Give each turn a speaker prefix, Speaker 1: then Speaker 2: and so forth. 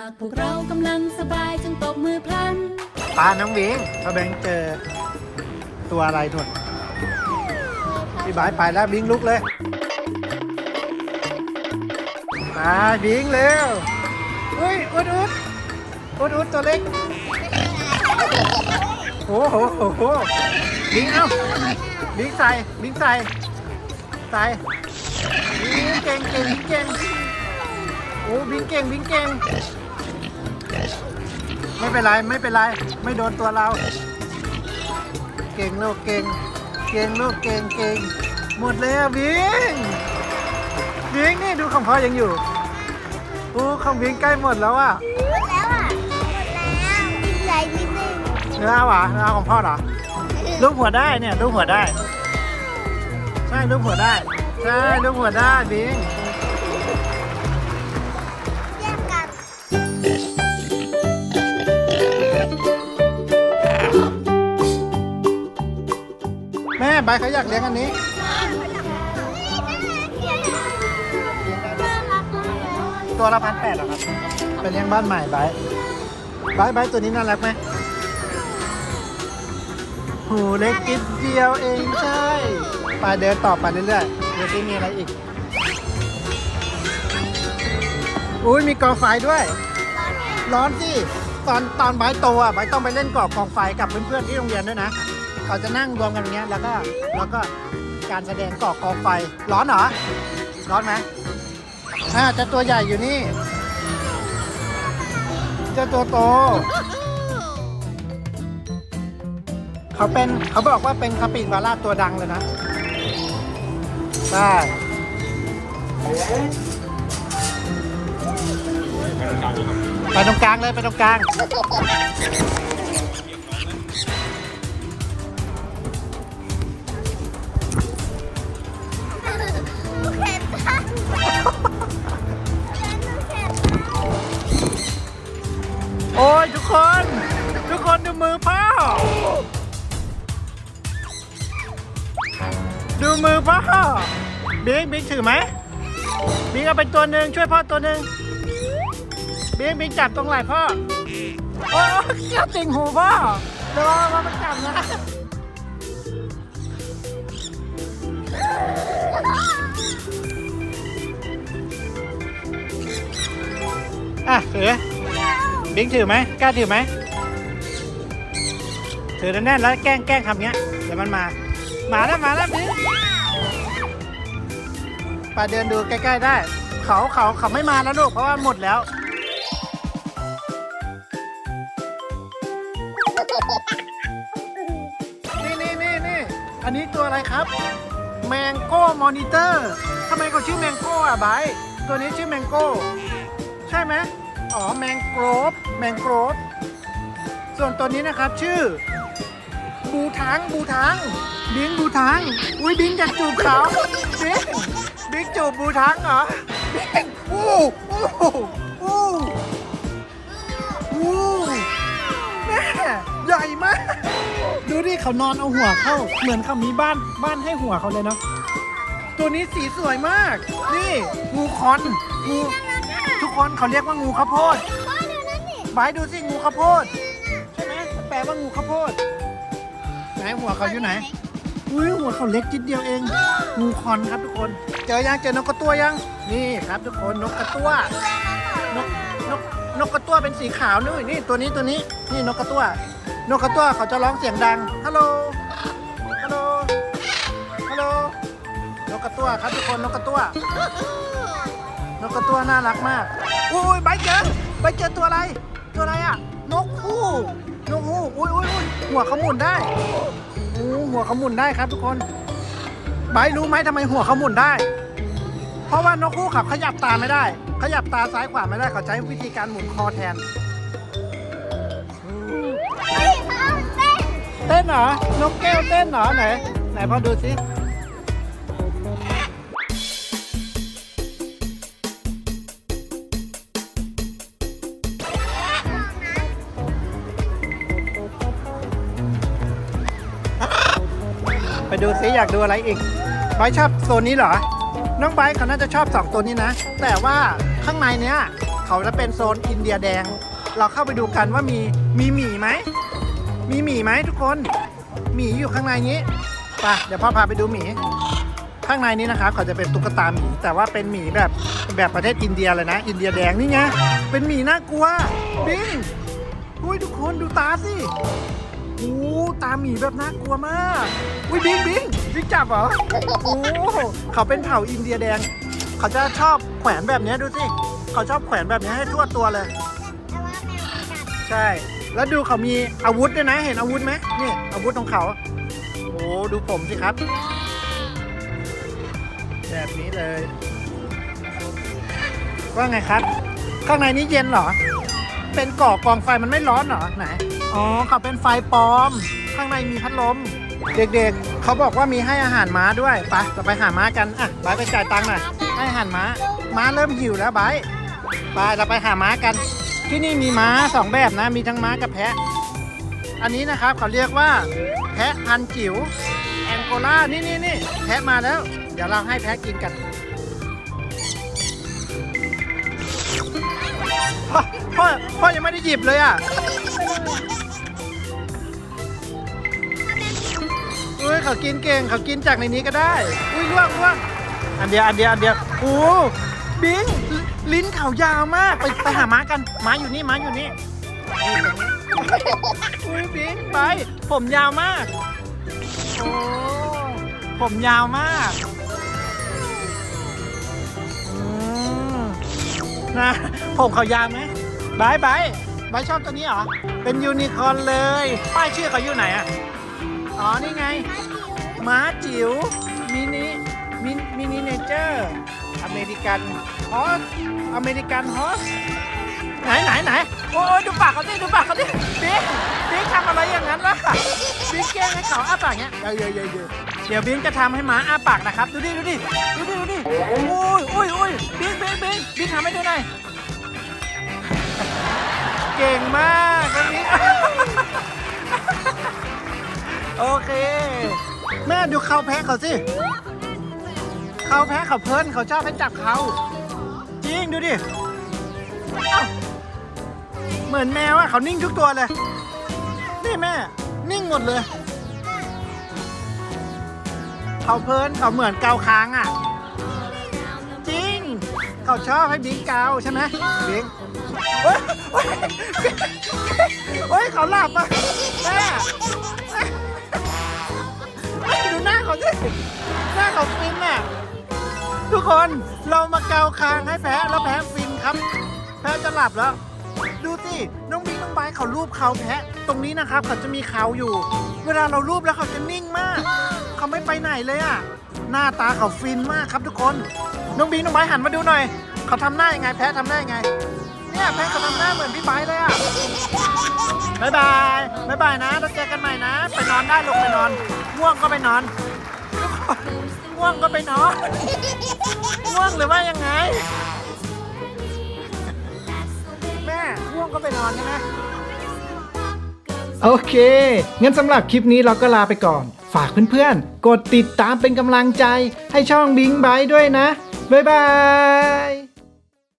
Speaker 1: ากพวกเรากำลังสบายจึงตบมือพลัน
Speaker 2: ปาน้องวิงพอแบงค์เจอตัวอะไรทุนพี่บายไปแล้วบิงลุกเลยมาบิงเร็วอุ้ยอุดอุดอุดอุดตัวเล็กโอ้โหโอ้โหบิงเอ้าบิงใส่บิงใส่ใส่บิงเก่งเก่งบิงเก่งโอ้บิงเก่งบิงเก่ง ไม่เป็นไรไม่เป็นไรไม่โดนตัวเรา เก่งลูกเก่ง เก่งลูกเก่งเก่งหมดแล้วบิงบิงนี่ดูของพ่อยังอยู่โอ้ของบิงใกล้หมดแล้วอะ
Speaker 3: หมดแล้วอะหมดแล้วใหญ่นิดนึง
Speaker 2: เนื้อหวะเนื้อของพ่อเหรอลูกหัวได้เนี่ยลูกหัวได้ ใช่ลูกหัวได้ ใช่ลูกหัวได้บิง ใบเขาอยากเลี้ยงอันนี้ ตัวละพันแปดหรอครับไปเลี้ยงบ้านใหม่ไบร์ทไบร์ทไบตัวนี้น่ารักไหมหูเล็กนิดเดียวเองใช่ไปเดินต่อไปเรื่อยๆเดี๋ยวที่มีอะไรอีกอุ้ยมีกองไฟด้วย ร้อนสิตอนตอนไบโตอะไบต้องไปเล่นกอบกองไฟกับเพื่อนๆที่โรงเรียนด้วยนะ เขาจะนั่งรวมกันอย่างเงี้ยแล้วก็แล้วก็การแสดงก่อกองไฟร้อนเหรอร้อนไหมอ่าเจะตัวใหญ่อยู่นี่เจ้าตัวโตเขาเป็นเขาบอกว่าเป็นคาปิบาร่าตัวดังเลยนะใช่ไปตรงกลางเลยไปตรงกลาง อพ่อ ดูมือพ่อ บิ๊กบิ๊กถือไหม บิ๊กเอาไปตัวหนึ่งช่วยพ่อตัวหนึ่งบิ๊กบิ๊กจับตรงไหล่พ่อ โอ้เกี่ยติ่งหูพ่อเดี๋ยวมามาจับนะอะถือบิ๊กถือไหมกล้าถือไหม ถือแน่นๆแล้วแกล้งแกล้งทำเงี้ย เดี๋ยวมันมา มาแล้วมาแล้วบิ๊กไปเดินดูใกล้ๆได้ เขาเขาเขาไม่มาแล้วลูกเพราะว่าหมดแล้วนี่นี่นี่นี่อันนี้ตัวอะไรครับ แมงโก้มอนิเตอร์ทำไมเขาชื่อแมงโก้อะไบร์ตัวนี้ชื่อแมงโก้ใช่ไหมอ๋อแมงโกรบแมงโกรบส่วนตัวนี้นะครับชื่อ บูทังบูทังบิงบูทังอุ้ยบิงจะจูบเขาบิงบิงจูบบูทังเหรอบิงอู้อู้อู้อู้แม่ใหญ่มากดูดิเขานอนเอาหัวเข้า เหมือนเขามีบ้านบ้านให้หัวเขาเลยเนาะตัวนี้สีสวยมาก นี่งูคอนงูทุกคนเขาเรียกว่างูข้าวโพด
Speaker 3: พ่อดูนั่นนี่
Speaker 2: บายดูสิงูข้าวโพด ใช่ไหมแปลว่างูข้าวโพด ไหนหัวเขาอยู่ไหนอุ้ยหัวเขาเล็กจิดเดียวเองงูคอนครับทุกคน เจอยังเจอนกกระตั้วยัง นี่ครับทุกคนนกกระตั้วนกนกนกกระตั้วเป็นสีขาวนู่นนี่ตัวนี้ตัวนี้นี่นกกระตั้วนกกระตั้วเขาจะร้องเสียงดังฮัลโหลฮัลโหลฮัลโหลนกกระตั้วครับทุกคนนกกระตั้วนกกระตั้วน่ารักมากอุ้ยใบเจอใบเจอตัวอะไร ตัวอะไรอะนกฮูกนกฮูกอุ้ยอุ้ยอุ้ยหัวเขาหมุนได้ โอ้หัวเขาหมุนได้ครับทุกคนใบรู้ไหมทำไมหัวเขาหมุนได้ เพราะว่านกฮูกเขาขยับตาไม่ได้ ขยับตาซ้ายขวาไม่ได้เขาใช้วิธีการหมุนคอแทน
Speaker 3: เฮ้ยพ่อเต้น
Speaker 2: เต้นเหรอนกแก้วเต้นเหรอไหนไหนพอดูสิ ดูซิอยากดูอะไรอีกไบร์ทชอบโซนนี้เหรอ น้องไบร์ทเขาน่าจะชอบสองตัวนี้นะ แต่ว่าข้างในเนี้ยเขาเขาจะเป็นโซนอินเดียแดง เราเข้าไปดูกันว่ามีมีหมีไหม มีหมีไหมทุกคน หมีอยู่ข้างในนี้ไปเดี๋ยวพ่อพาไปดูหมี ข้างในนี้นะครับเขาจะเป็นตุ๊กตาหมี แต่ว่าเป็นหมีแบบแบบประเทศอินเดียเลยนะ อินเดียแดงนี่ไง เป็นหมีน่ากลัว บิงอุ้ยทุกคนดูตาสิ โอ้ตาหมีแบบน่ากลัวมาก อุ้ยบิงบิงบิงจับเหรอ โอ้เขาเป็นเผ่าอินเดียแดง เขาจะชอบแขวนแบบนี้ดูสิ เขาชอบแขวนแบบนี้ให้ทั่วตัวเลย ใช่ แล้วดูเขามีอาวุธด้วยนะ เห็นอาวุธไหมนี่อาวุธของเขา โอ้ดูผมสิครับ แบบนี้เลย ว่าไงครับ ข้างในนี้เย็นเหรอ เป็นก่อกองไฟมันไม่ร้อนเหรอไหน อ๋อเขาเป็นไฟปลอม ข้างในมีพัดลม เด็กๆ เขาบอกว่ามีให้อาหารม้าด้วยไปเราไปหาม้ากันอะไปไปจ่ายตังค์หน่อยให้อาหารม้า ม้าเริ่มหิวแล้วไบร์ไปเราไปหาม้ากัน ที่นี่มีม้าสองแบบนะ มีทั้งม้ากับแพะ อันนี้นะครับเขาเรียกว่า แพะพันจิ๋วแองโกลานี่นี่นี่แพะมาแล้ว เดี๋ยวเราให้แพะกินกันพ่อพ่อพ่อยังไม่ได้หยิบเลยอะ อุ้ยเขากินเก่งเขากินจากในนี้ก็ได้ อุ้ยล่วงล่วงอันเดียวอันเดียวอันเดียวโอ้บิงลิ้นเขายาวมากไปไปหาม้ากันม้าอยู่นี่ม้าอยู่นี่อุ้ยบิงไป ผมยาวมากโอ้ผมยาวมากอืมนะผมเขายาวไหมบายบาย บายชอบตัวนี้เหรอ เป็นยูนิคอร์นเลย ป้ายชื่อเขาอยู่ไหนอะ อ๋อ นี่ไงม้าจิ๋วมินิมินมินิเนเจอร์อเมริกันฮอสอเมริกันฮอสไหนไหนไหนโอ้ยดูปากเขาดิดูปากเขาดิบิ๊กบิ๊กทำอะไรอย่างนั้นล่ะบิ๊กแกล้งให้เขาอ้าปากเงี้ยเดี๋ยวเดี๋ยวเดี๋ยวเดี๋ยวบิ๊กจะทำให้ม้าอ้าปากนะครับ ดูดิดูดิดูดิดูดิอุ้ยอุ้ยอุ้ยบิ๊กบิ๊กบิ๊กบิ๊กทำให้ดูหน่อย เก่งมากน้องบิ๊กโอเค แม่ดูเขาแพ้เขาสิเขาแพ้เขาเพลินเขาชอบให้จับเขา จริงดูดิเหมือนแมวอะเขานิ่งทุกตัวเลย นี่แม่ นิ่งหมดเลย เขาเพลินเขาเหมือนเกาค้างอะจริง เขาชอบให้บิงเกาใช่ไหมบิง เฮ้ยเฮ้ยเฮ้ยเขาหลับอะแม่ดูหน้าเขาสิหน้าเขาฟินอะทุกคนเรามาเกาคางให้แพ้แล้วแพ้ฟินครับ แพ้จะหลับแล้ว ดูสิน้องบิ๊กน้องไบร์ทเขารูปเขาแพะตรงนี้นะครับเขาจะมีเขาอยู่ เวลาเรารูปแล้วเขาจะนิ่งมาก เขาไม่ไปไหนเลยอะ หน้าตาเขาฟินมากครับทุกคน น้องบิ๊กน้องไบร์ทหันมาดูหน่อย เขาทำหน้ายังไง แพะทำหน้ายังไง เนี่ยแพะเขาทำหน้าเหมือนพี่ไบร์ทเลยอะบายบายบายบายนะแล้วเจอกันใหม่นะ ไปนอนได้ลูกไปนอนง่วงก็ไปนอนทุกคนง่วงก็ไปนอนง่วงหรือว่ายังไง แม่ง่วงก็ไปนอนใช่ไหมโอเค งั้นสำหรับคลิปนี้เราก็ลาไปก่อน ฝากเพื่อนๆ กดติดตามเป็นกำลังใจ ให้ช่องบิงไบด้วยนะ บ๊ายบาย